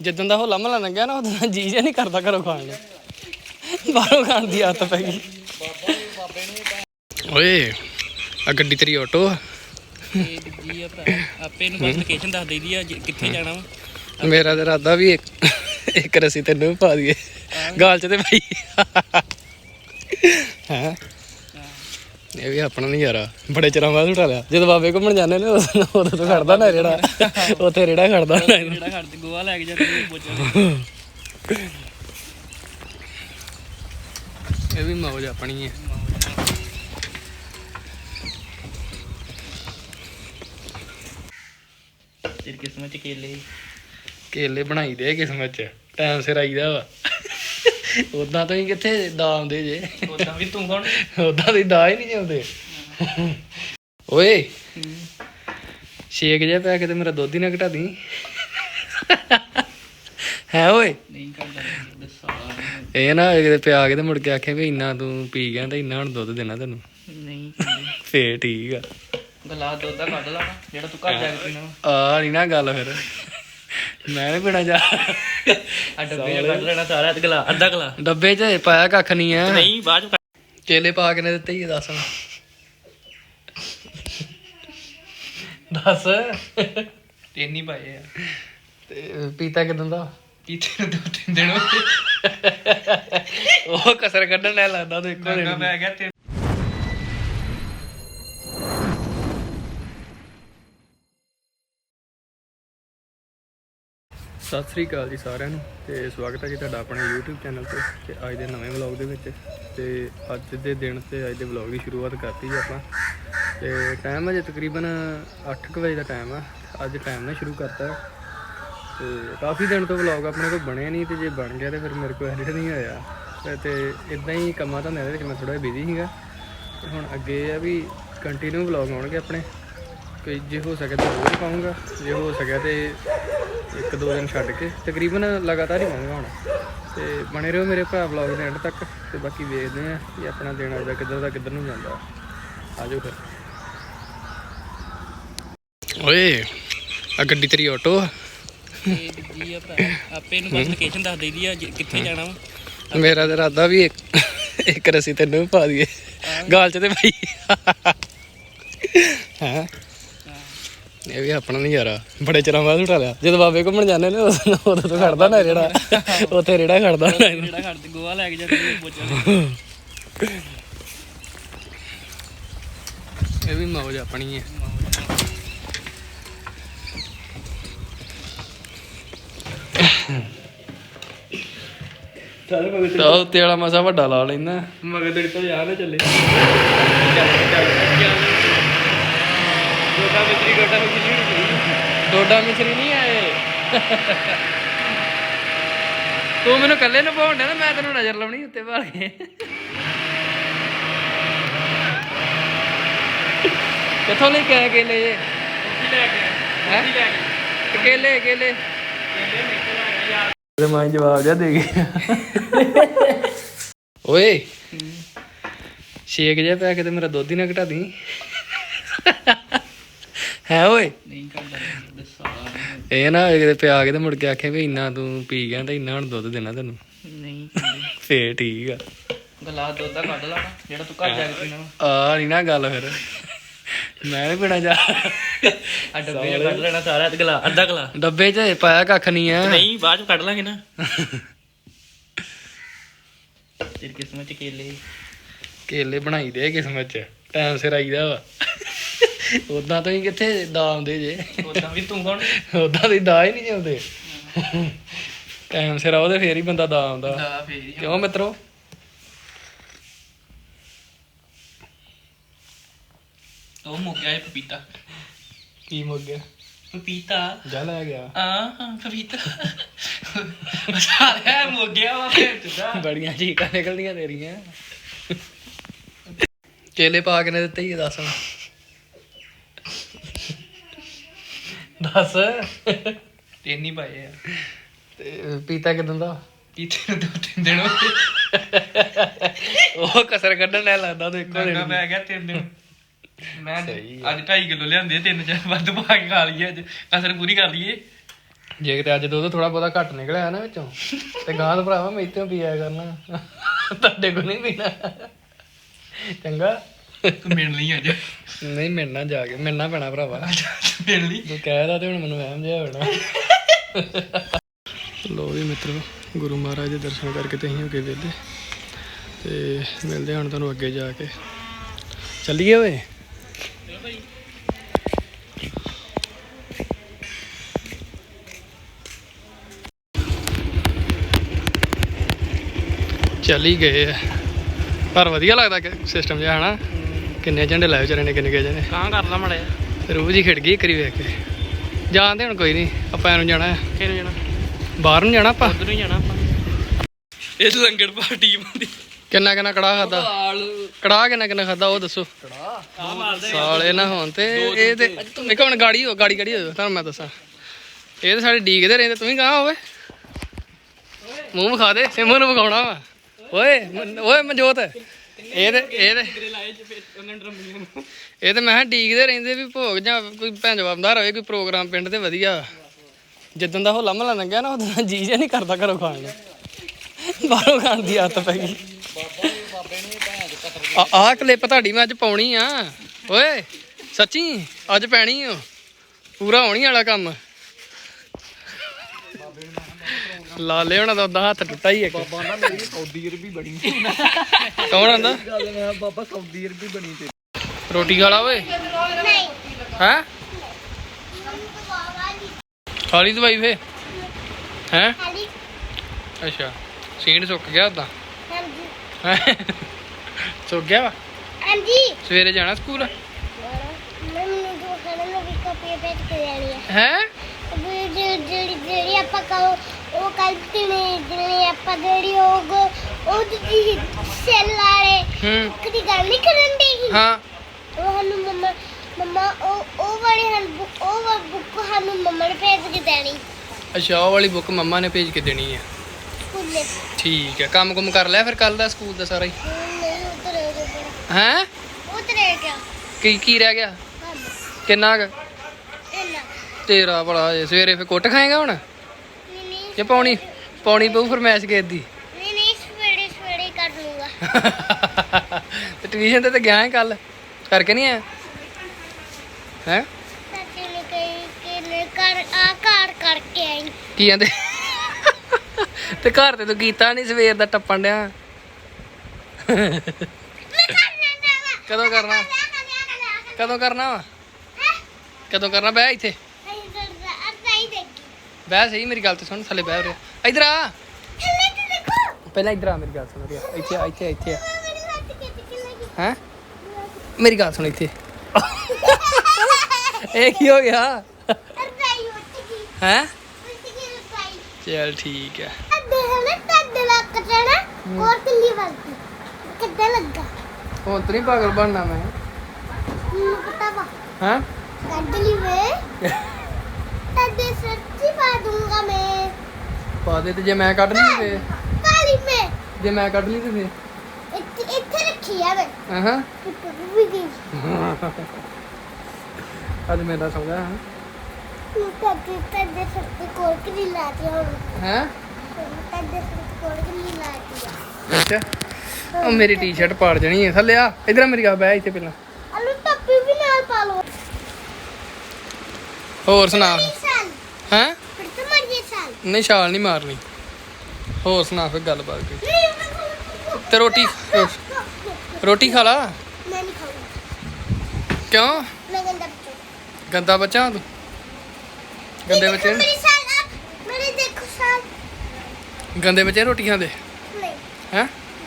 ਜਿੱਦਣ ਦਾ ਹੋਲਾ ਮਹੱਲਾ ਲੰਘਿਆ ਨਾ ਉਦੋਂ ਜੀ ਜਿਹਾ ਨਹੀਂ ਕਰਦਾ ਘਰੋਂ ਖਾਣ ਨੂੰ। ਬਾਹਰੋਂ ਖਾਣ ਦੀ ਆਦਤ ਪੈ ਗਈ। ਓਏ ਆ ਗੱਡੀ ਤੇਰੀ ਆਟੋ ਆ। ਇਹ ਦੂਜੀ ਆ ਭਰਾ ਆਪੇ ਨੂੰ ਬਸ ਲੋਕੇਸ਼ਨ ਦੱਸ ਦਈਦੀ ਆ ਕਿੱਥੇ ਜਾਣਾ ਵਾ। ਮੇਰਾ ਤੇ ਇਰਾਦਾ ਵੀ ਇੱਕ ਇੱਕ ਰਸੀ ਤੈਨੂੰ ਵੀ ਪਾ ਦਈਏ। ਗਾਲ ਚ ਤੇ ਭਾਈ ਹਾਂ? ਇਹ ਵੀ ਆਪਣਾ ਨਜ਼ਾਰਾ। ਬੜੇ ਚਿਰਾਂ ਬਾਅਦ ਉਠਾ ਲਿਆ। ਜਦੋਂ ਬਾਬੇ ਘੁੰਮਣ ਜਾਂਦੇ ਨੇ ਉਦੋਂ ਉਦੋਂ ਤੋਂ ਖੜਦਾ ਨਾ ਰੇੜਾ। ਉੱਥੇ ਰੇੜਾ ਖੜਦਾ ਇਹਨੂੰ। ਜਿਹੜਾ ਖੜਦੇ ਗੋਆ ਲੈ ਕੇ ਜਾਂਦੇ ਨੇ ਬੋਚਾ ਇਹ ਵੀ ਮੌਜ ਆਪਣੀ ਹੈ। ਤੇਰੀ ਕਿਸਮਤ ਚ ਕੇਲੇ। ਕੇਲੇ ਬਣਾਈ ਦੇ ਕਿਸਮਤ ਚ। ਟਾਈਮ ਸਿਰ ਆਈਦਾ ਵਾ। ਉਦਾਂ ਤੋਂ ਹੀ ਕਿੱਥੇ ਦਾ ਆਉਂਦੇ ਜੇ। ਉਦਾਂ ਵੀ ਤੂੰ ਕੌਣ? ਉਦਾਂ ਦੀ ਦਾ ਹੀ ਨਹੀਂ ਜਾਂਦੇ ਓਏ ਸ਼ੇਕ ਜਿਹਾ ਪਿਆ ਕੇ ਤੇ ਮੇਰਾ ਦੁੱਧ ਹੀ ਨਾ ਘਟਾ ਦੀ ਹੈ ਓਏ? ਨਹੀਂ ਕਰਦਾ ਦੱਸਾ ਇਹ ਨਾ ਕਿਤੇ ਪਿਆ ਕੇ ਤੇ ਮੁੜ ਕੇ ਆਖੇ ਵੀ ਇੰਨਾ ਤੂੰ ਪੀ ਗਿਆ ਤੇ ਇੰਨਾ ਹੁਣ ਦੁੱਧ ਦੇਣਾ ਤੈਨੂੰ। ਨਹੀਂ। ਫੇਰ ਠੀਕ ਆ। ਗਲਾ ਦੁੱਧ ਦਾ ਕੱਢ ਲਾ ਜਿਹੜਾ ਤੂੰ ਘਰ ਜਾ ਕੇ ਪੀਣਾ ਆ ਨਹੀਂ ਨਾ ਗੱਲ ਫਿਰ। ਮੈਂ ਨਹੀਂ ਪੀਣਾ ਜਾ। ਆ ਡੱਬੇ ਚ ਕੱਢ ਲੈਣਾ ਸਾਰਾ ਤੇ ਗਲਾ ਅੱਧਾ ਗਲਾ। ਡੱਬੇ 'ਚ ਪਾਇਆ ਕੱਖ ਨਹੀਂ ਆ ਨਹੀਂ ਬਾਅਦ ਚ ਕੇਲੇ ਪਾ ਕੇ ਨੇ ਦਿੱਤੇ ਹੀ ਦੱਸ। ਦੱਸ। ਤਿੰਨ ਹੀ ਪਾਏ ਆ। ਤੇ ਪੀਤਾ ਕਿਦਾਂ ਦਾ? ਪੀਤੇ ਨੂੰ ਦੋ ਤਿੰਨ ਦਿਨ ਹੋ ਉਹ ਕਸਰ ਕੱਢਣ ਲੱਗਦਾ ਇੱਕੋ ਗਏ ਦਿਨ ਪੈ ਗਿਆ ਤੇ ਸਤਿ ਸ੍ਰੀ ਅਕਾਲ ਜੀ ਸਾਰਿਆਂ ਨੂੰ ਤੇ ਸਵਾਗਤ ਹੈ ਜੀ ਤੁਹਾਡਾ ਆਪਣੇ YouTube ਚੈਨਲ ਤੇ ਤੇ ਅੱਜ ਦੇ ਨਵੇਂ ਵਲੌਗ ਦੇ ਵਿੱਚ ਤੇ ਅੱਜ ਦੇ ਦਿਨ ਤੇ ਅੱਜ ਦੇ ਵਲੌਗ ਦੀ ਸ਼ੁਰੂਆਤ ਕਰਤੀ ਜੀ ਆਪਾਂ। ਤੇ ਟਾਈਮ ਹੈ ਅਜੇ ਤਕਰੀਬਨ 8:00 ਵਜੇ ਦਾ ਟਾਈਮ ਆ। ਅੱਜ ਟਾਈਮ ਨਾਲ ਸ਼ੁਰੂ ਕਰਤਾ। ਤੇ ਕਾਫੀ ਦਿਨ ਤੋਂ ਵਲੌਗ ਆਪਣੇ ਕੋਲ ਬਣਿਆ ਨਹੀਂ ਤੇ ਜੇ ਬਣ ਗਿਆ ਤੇ ਫਿਰ ਮੇਰੇ ਕੋਲ ਐਡਿਟ ਨਹੀਂ ਹੋਇਆ ਤੇ- ਤੇ ਇਦਾਂ ਹੀ ਕੰਮਾਂ ਧੰਦਿਆਂ ਦੇ ਵਿੱਚ ਮੈਂ ਥੋੜਾ ਬਿਜ਼ੀ ਸੀਗਾ। ਤੇ ਹੁਣ ਅੱਗੇ ਇਹ ਆ ਵੀ ਕੰਟੀਨਿਊ ਵਲੌਗ ਆਉਣਗੇ ਆਪਣੇ। ਕੋਈ ਜੇ ਹੋ ਸਕੇ ਤਾਂ ਹੋਰ ਪਾਉਂਗਾ। ਜੇ ਹੋ ਸਕਿਆ ਤੇ ਇੱਕ ਦੋ ਦਿਨ ਛੱਡ ਕੇ। ਤਕਰੀਬਨ ਲਗਾਤਾਰ ਹੀ ਪਾਉਂਗਾ ਹੁਣ। ਤੇ ਬਣੇ ਰਹੋ ਮੇਰੇ ਭਰਾ ਵਲੌਗ ਦੇ ਐਂਡ ਤੱਕ ਤੇ ਬਾਕੀ ਵੇਖਦੇ ਆ ਕਿ ਆਪਣਾ ਅੱਜ ਦਾ ਕਿੱਧਰ ਦਾ ਕਿੱਧਰ ਨੂੰ ਜਾਂਦਾ। ਆਜੋ ਫਿਰ। ਓਏ ਆ ਗੱਡੀ ਤੇਰੀ ਆਟੋ ਆ। ਦੂਜੀ ਆ ਆਪੇ ਨੂੰ ਬਸ ਲੋਕੇਸ਼ਨ ਦੱਸ ਦਈਦੀ ਆ ਜੇ ਕਿੱਥੇ ਜਾਣਾ ਵਾ। ਮੇਰਾ ਤੇ ਇਰਾਦਾ ਵੀ ਇੱਕ ਇੱਕ ਰਸੀ ਤੈਨੂੰ ਵੀ ਪਾ ਦਈਏ। ਗਾਲ ਚ ਤੇ ਭਾਈ ਹਾਂ। ਇਹ ਵੀ ਆਪਣਾ ਨਜ਼ਾਰਾ। ਬੜੇ ਚਿਰਾਂ ਬਾਅਦ ਉਠਾ ਲਿਆ। ਜਦੋਂ ਬਾਬੇ ਘੁੰਮਣ ਜਾਂਦੇ ਨੇ ਉਦੋਂ ਉਦੋਂ ਤੋਂ ਖੜਦਾ ਨਾ ਰੇੜਾ। ਉੱਥੇ ਰੇੜਾ ਖੜਦਾ ਇਹਨੂੰ। ਜਿਹੜਾ ਖੜਦੇ ਗੋਆ ਲੈ ਕੇ ਜਾਂਦੇ ਨੇ ਇਹ ਵੀ ਮੌਜ ਆਪਣੀ ਹੈ। ਚੱਲ ਮਗਰ ਤਾਂ ਉੱਤੇ ਵਾਲਾ ਮਸਾ ਵੱਡਾ ਲਾ ਲੈਂਦਾ। ਮਗਰ ਤੇਰੇ ਤੋਂ ਯਾਰ ਨਾ ਚੱਲੇ। ਚੱਲ ਚੱਲ ਗੋਟਾ ਗੋਟਾ ਨੂੰ ਕਿਲੀ ਨਹੀਂ ਡੋਡਾ ਮਿਸਰੀ ਨਹੀਂ ਆਏ ਤੂੰ ਮੈਨੂੰ ਇਕੱਲੇ ਨੂੰ ਪਾਉਣ ਡਿਆ ਨਾ ਮੈਂ ਤੈਨੂੰ ਨਜ਼ਰ ਲਾਉਣੀ ਉੱਤੇ ਭਾਲ ਕੇ ਕਿੱਥੋਂ ਲੈ ਕੇ ਆਏ ਕੇਲੇ ਜੇ? ਲੈ ਕੇ ਹੈ? ਲੈ ਕੇ ਕੇਲੇ ਕੇਲੇ? ਤੇ ਮੈਂ ਜਵਾਬ ਜਾ ਦੇ ਗਿਆ। ਓਏ। ਸ਼ੇਕ ਜਿਹਾ ਪਿਆ ਕੇ ਤੇ ਮੇਰਾ ਦੁੱਧ ਹੀ ਨਾ ਘਟਾ ਦੀ ਹੈ ਓਏ। ਨਹੀਂ ਕਰਦਾ ਦੱਸਾ ਇਹ ਨਾ ਕਿਤੇ ਪਿਆ ਕੇ ਤੇ ਮੁੜ ਕੇ ਆਖੇ ਵੀ ਇੰਨਾ ਤੂੰ ਪੀ ਗਿਆ ਤੇ ਇੰਨਾ ਹੁਣ ਦੁੱਧ ਦੇਣਾ ਤੈਨੂੰ। ਨਹੀਂ। ਫੇਰ ਠੀਕ ਆ। ਗਲਾ ਦੁੱਧ ਦਾ ਕੱਢ ਲਾ ਜਿਹੜਾ ਤੂੰ ਘਰ ਜਾ ਕੇ ਪੀਣਾ। ਆ ਨਹੀਂ ਨਾ ਗੱਲ ਫਿਰ। ਮੈਂ ਵੀ ਪੀਣਾ ਜਾ। ਆ ਡੱਬੇ ਚ ਕੱਢ ਲੈਣਾ ਸਾਰਾ ਤੇ ਗਲਾ ਅੱਧਾ ਗਲਾ। ਡੱਬੇ 'ਚ ਪਾਇਆ ਕੱਖ ਨਹੀਂ ਆ। ਨਹੀਂ ਬਾਅਦ ਚ ਕੱਢ ਲਾਂਗੇ ਨਾ। ਤੇਰੀ ਕਿਸਮਤ ਚ ਕੇਲੇ। ਕੇਲੇ ਬਣਾਈ ਦੇ ਕਿਸਮਤ 'ਚ ਟਾਈਮ ਸਿਰ ਆਈਦਾ ਵਾ। ਉਦਾਂ ਤੋਂ ਹੀ ਕਿੱਥੇ ਦਾ ਆਉਂਦੇ ਜੇ। ਉਦਾਂ ਵੀ ਤੂੰ ਕੌਣ? ਉਦਾਂ ਦੀ ਦਾ ਹੀ ਨਹੀਂ ਜਾਂਦੇ ਟਾਈਮ ਸਿਰ ਆਉਦੇ ਫੇਰ ਹੀ ਬੰਦਾ ਦਾ ਆਉਂਦਾ। ਦਾ ਫੇਰ ਹੀ ਕਿਉਂ ਮਿੱਤਰੋ? ਉਹ ਮੁੱਕ ਗਿਆ ਇਹ ਪਪੀਤਾ। ਕੀ ਮੁੱਕ ਗਿਆ? ਪਪੀਤਾ। ਜਾ ਲੈ ਗਿਆ। ਆ ਹਾਂ ਪਪੀਤਾ। ਸਾਰਿਆ ਮੁੱਕ ਗਿਆ ਵਾ ਫੇਰ ਤੁਦਾ ਬੜੀਆਂ ਚੀਕਾਂ ਨਿਕਲਦੀਆਂ ਤੇਰੀਆਂ। ਕੇਲੇ ਪਾ ਕੇ ਨੇ ਦਿੱਤੇ ਹੀ ਆ, ਦੱਸ। ਤਿੰਨ ਹੀ ਪਾਏ ਆ। ਤੇ ਪੀਤਾ ਕਿਦਾਂ ਦਾ? ਪੀਤੇ ਨੂੰ ਦੋ ਤਿੰਨ ਦਿਨ ਹੋ ਉਹ ਕਸਰ ਕੱਢਣ ਨਾਲ ਲੱਗਦਾ ਤੇ ਇੱਕੋ ਦਿਨ ਪੈ ਗਿਆ ਤਿੰਨ ਦਿਨ। ਮੈਂ ਅੱਜ 2.5 ਕਿਲੋ ਲਿਆਂਦੇ ਤਿੰਨ ਚਾਰ ਵੱਧ ਪਾ ਕੇ ਖਾ ਲਈਏ ਅੱਜ ਕਸਰ ਪੂਰੀ ਕਰ ਲਈਏ। ਜੇ ਕਿਤੇ ਅੱਜ ਦੁੱਧ ਥੋੜਾ ਬਹੁਤਾ ਘੱਟ ਨਿਕਲਿਆ ਨਾ ਵਿੱਚੋਂ ਤੇ ਗਾਂ ਦਾ ਭਰਾਵਾ ਮੈਂ ਇੱਥੋਂ ਪੀਆ ਕਰਨਾ। ਤੁਹਾਡੇ ਕੋਲ ਨਹੀਂ ਪੀਣਾ। ਚੰਗਾ। ਤੂੰ ਮਿਲ ਲਈ ਅੱਜ ਨਹੀਂ ਮਿਲਣਾ ਜਾ ਕੇ ਮਿਲਣਾ ਪੈਣਾ ਭਰਾਵਾ। ਮਿਲ ਲਈ। ਤੂੰ ਕਹਿਦਾ ਤੇ ਹੁਣ ਮੈਨੂੰ ਵਹਿਮ ਜਿਹਾ ਹੋਣਾ। ਲੋ ਵੀ ਮਿੱਤਰੋ ਗੁਰੂ ਮਹਾਰਾਜ ਦੇ ਦਰਸ਼ਨ ਕਰਕੇ ਤੇ ਅਸੀਂ ਹੋ ਗਏ ਵਿਹਲੇ। ਤੇ ਮਿਲਦੇ ਹਾਂ ਹੁਣ ਤੁਹਾਨੂੰ ਅੱਗੇ ਜਾ ਕੇ। ਚੱਲੀਏ ਓਏ? ਚੱਲੀ ਗਏ। ਪਰ ਵਧੀਆ ਲੱਗਦਾ ਸਿਸਟਮ ਜਿਹਾ ਹਨਾ? ਕਿੰਨੇ ਝੰਡੇ ਲਾਏ ਵਿਚਾਰੇ ਨੇ ਕਿੰਨੇ ਕਿੰਨੇ ਜਣੇ। ਕਾਂ ਕਰਦਾ ਮੜੇ ਰੂਹ ਜੀ ਖਿੜ ਗਈ ਕਰੀ ਵੇਖ ਕੇ। ਜਾਣਦੇ ਹੁਣ ਕੋਈ ਨਹੀਂ ਆਪਾਂ ਨੂੰ ਜਾਣਾ ਹੈ। ਕਿਹਨੂੰ ਜਾਣਾ? ਬਾਹਰ ਨੂੰ ਜਾਣਾ ਆਪਾਂ? ਉਧਰ ਹੀ ਜਾਣਾ ਆਪਾਂ। ਇਹ ਲੰਗੜ ਪਾਰਟੀ ਬੰਦੀ ਕਿੰਨਾ ਕਿੰਨਾ ਕੜਾ ਖਾਦਾ ਕੜਾ ਕਿੰਨਾ ਕਿੰਨਾ ਖਾਦਾ ਉਹ ਦੱਸੋ। ਆ ਮਾਰਦੇ ਸਾਲੇ ਨਾ ਹੋਣ ਤੇ ਇਹ ਤੇ ਇੱਕ ਹੁਣ ਗਾੜੀ ਹੋ ਗਾੜੀ ਗਾੜੀ ਹੋ ਤੁਹਾਨੂੰ ਮੈਂ ਦੱਸਾਂ। ਇਹ ਤੇ ਸਾਡੇ ਡੀਕਦੇ ਰਹਿੰਦੇ ਤੂੰ ਵੀ ਕਹਾਂ ਹੋਵੇ। ਮੂੰਹ ਵਿਖਾ ਦੇ ਸਿਮੂ ਨੂੰ ਵਿਖਾਉਣਾ ਵਾ। ਓਏ ਓਏ ਮਨਜੋਤ। ਇਹ ਤੇ ਇਹ ਤੇ ਤੇਰੇ ਲਾਏ ਚ ਫਿਰ ਉਹਨਾਂ ਡਰਮੀਆਂ ਨੂੰ। ਇਹ ਤੇ ਮੈਂ ਕਿਹਾ ਡੀਕਦੇ ਰਹਿੰਦੇ ਵੀ ਭੋਗ ਜਾਂ ਕੋਈ ਭੈਣ ਜਵਾਬਦਾਰ ਹੋਵੇ ਕੋਈ ਪ੍ਰੋਗਰਾਮ ਪਿੰਡ ਤੇ ਵਧੀਆ। ਜਿੱਦਾਂ ਦਾ ਹੋਲਾ ਮਹੱਲਾ ਲੰਘਿਆ ਨਾ ਉਦੋਂ ਜੀ ਜਿਹਾ ਨਹੀਂ ਕਰਦਾ ਘਰੋਂ ਖਾਣ ਨੂੰ। ਬਾਹਰੋਂ ਖਾਣ ਦੀ ਆਦਤ ਪੈ ਗਈ। ਆ ਆਹ ਕਲਿੱਪ ਤੁਹਾਡੀ ਮੈਂ ਅੱਜ ਪਾਉਣੀ ਆ। ਓਏ ਸੱਚੀ? ਅੱਜ ਪੈਣੀ ਓ। ਪੂਰਾ ਹੋਣੀ ਵਾਲਾ ਕੰਮ। ਲਾਲੇ ਹੋਣਾ ਦਾ ਉਹਦਾ ਹੱਥ ਟੁੱਟਾ ਹੀ ਇੱਕ। ਬਾਬਾ ਨਾ ਮੇਰੀ ਸੌਦੀ ਰੁਪਈ ਬਣੀ। ਕੌਣ ਆਂਦਾ? ਗੱਲ ਮੈਂ ਬਾਬਾ ਸੌਦੀ ਰੁਪਈ ਬਣੀ ਤੇ ਰੋਟੀ ਖਾ ਲਾ ਓਏ। ਨਹੀਂ ਹੈ ਖਾਲੀ ਦਵਾਈ ਫੇ ਹੈ? ਅੱਛਾ ਸੀਨ ਸੁੱਕ ਗਿਆ ਉਦਾਂ ਹਾਂਜੀ ਸੁੱਕ ਗਿਆ ਵਾ? ਹਾਂਜੀ ਸਵੇਰੇ ਜਾਣਾ ਸਕੂਲ? ਮੈਨੂੰ ਦੋ ਖਾਣਾ ਨੂੰ ਵੀ ਕਾਪੀ ਪੇਟ ਕੇ ਦੇਣੀ ਹੈ? ਹੈ ਜਿਹੜੀ ਜਿਹੜੀ ਆਪਾਂ ਕਹੋ ਉਹ ਕੱਲ ਦਿਨੇ ਦਿਨੇ ਆਪਾਂ ਜਿਹੜੀ ਉਹ ਉਹ ਦੀ ਸੈੱਲ ਵਾਲੇ ਹੂੰ। ਕਦੀ ਗੱਲ ਨਹੀਂ ਕਰਨ ਦੀ ਹਾਂ। ਉਹ ਸਾਨੂੰ ਮੰਮਾ ਮੰਮਾ ਉਹ ਉਹ ਵਾਲੀ ਹਨ ਉਹ ਵਾਲੀ ਬੁੱਕ ਸਾਨੂੰ ਮੰਮਾ ਨੇ ਭੇਜ ਕੇ ਦੇਣੀ। ਅੱਛਾ ਉਹ ਵਾਲੀ ਬੁੱਕ ਮੰਮਾ ਨੇ ਭੇਜ ਕੇ ਦੇਣੀ ਆ। ਸਕੂਲੇ। ਠੀਕ ਹੈ ਕੰਮ ਕੁਮ ਕਰ ਲਿਆ ਫਿਰ ਕੱਲ ਦਾ ਸਕੂਲ ਦਾ ਸਾਰਾ ਹੀ? ਨਹੀਂ ਉਤਰ ਗਿਆ ਹੈ? ਉਤਰ ਗਿਆ। ਕੀ ਕੀ ਰਹਿ ਗਿਆ? ਕੰਮ ਕਿੰਨਾ ਕੁ? ਤੇਰਾ ਭਲਾ ਜੇ ਸਵੇਰੇ ਫਿਰ ਕੁੱਟ ਖਾਏਗਾ ਹੁਣ? ਜੇ ਪਾਉਣੀ ਪਾਉਣੀ ਪਊ ਫਰਮੈਸ਼ ਕੇ ਦੀ। ਨਹੀਂ ਨਹੀਂ ਸਵੇਰੇ ਸਵੇਰੇ ਕਰ ਲੂੰਗਾ। ਤੇ ਟਿਊਸ਼ਨ ਤੇ ਤਾਂ ਗਿਆ ਹੈ ਕੱਲ। ਕਰਕੇ ਨਹੀਂ ਆਇਆ? ਹੈ? ਸੱਚੇ ਨੇ ਕਹੀ ਕਿ ਨੇ ਕਰ ਆ ਕਾਰ ਕਰਕੇ ਆਈ। ਕੀ ਕਹਿੰਦੇ? ਤੇ ਘਰ ਤੇ ਤੂੰ ਕੀਤਾ ਨਹੀਂ ਸਵੇਰ ਦਾ ਟੱਪਣ ਡਿਆ। ਮੈਂ ਕਰਨਾ ਵਾ। ਕਦੋਂ ਕਰਨਾ? ਕਦੋਂ ਕਰਨਾ ਵਾ? ਕਦੋਂ ਕਰਨਾ? ਬਹਿ ਇੱਥੇ। ਬਹਿ ਸਹੀ ਮੇਰੀ ਗੱਲ ਤੇ ਸੁਣ ਥੱਲੇ ਬਹਿ ਰਿਹਾ ਇਧਰ ਆ। ਪਹਿਲਾਂ ਇਧਰ ਆ ਮੇਰੀ ਗੱਲ ਸੁਣ ਰਿਹਾ ਇੱਥੇ ਆ ਇੱਥੇ ਆ, ਇੱਥੇ ਆ। ਹੈ? ਮੇਰੀ ਗੱਲ ਸੁਣ ਇੱਥੇ। ਇਹ ਕੀ ਹੋ ਗਿਆ? ਹੈ? ਚਲ ਠੀਕ ਹੈ। ਹੁਣ ਤੂੰ ਨਹੀਂ ਪਾਗਲ ਬਣਨਾ ਮੈਂ। ਹਾਂ? ਕੱਢ ਲਈ ਵੇ ਤਦੇ ਸੱਚੀ ਪਾ ਦੂੰਗਾ ਮੈਂ ਪਾ ਦੇ ਤੇ ਜੇ ਮੈਂ ਕੱਢ ਲਈ ਤੇ ਕਾਲੀ ਮੈਂ। ਜੇ ਮੈਂ ਕੱਢ ਲਈ ਤੇ ਫੇਰ? ਇੱਥੇ ਇੱਥੇ ਰੱਖੀ ਆ ਵੇ ਹਾਂ ਵੀ ਗਈ। ਅੱਜ ਮੇਰਾ ਸਮਝਾ ਹਾਂ। ਤਦੇ ਤਦੇ ਸੱਚੀ ਕੋਲ ਕਿ ਨਹੀਂ ਲਾਤੀ ਹੁਣ। ਹੈ? ਤਦੇ ਸੱਚੀ ਕੋਲ ਕਿ ਨਹੀਂ ਲਾਤੀ ਅੱਛਾ। ਉਹ ਮੇਰੀ ਟੀ-ਸ਼ਰਟ ਪਾੜ ਜਣੀ ਹੈ। ਥੱਲੇ ਆ। ਇਧਰ ਮੇਰੀ ਗੱਲ ਬਹਿ ਇੱਥੇ ਪਹਿਲਾਂ। ਅਲੂ ਟੱਪੀ ਵੀ ਨਾਲ ਪਾ ਲਓ। ਹੋਰ ਸੁਣਾ। ਹੈ? ਤੋਂ ਨਹੀਂ ਛਾਲ ਨਹੀਂ ਮਾਰਨੀ। ਹੋਰ ਸੁਣਾ ਫਿਰ ਗੱਲਬਾਤ ਕੋਈ। ਤੇ ਰੋਟੀ ਰੋਟੀ ਖਾ ਲਾ? ਮੈਂ ਨਹੀਂ ਖਾਊਂਗਾ। ਕਿਉਂ? ਮੈਂ ਗੰਦਾ ਬੱਚਾ। ਗੰਦਾ ਬੱਚਾ ਤੂੰ? ਗੰਦੇ ਬੱਚੇ ਮੇਰੀ ਸਾਲ ਆਪ ਮੇਰੇ ਦੇਖੋ ਸਾਲ। ਗੰਦੇ ਬੱਚੇ ਰੋਟੀ ਖਾਂਦੇ ਨਹੀਂ। ਹੈ?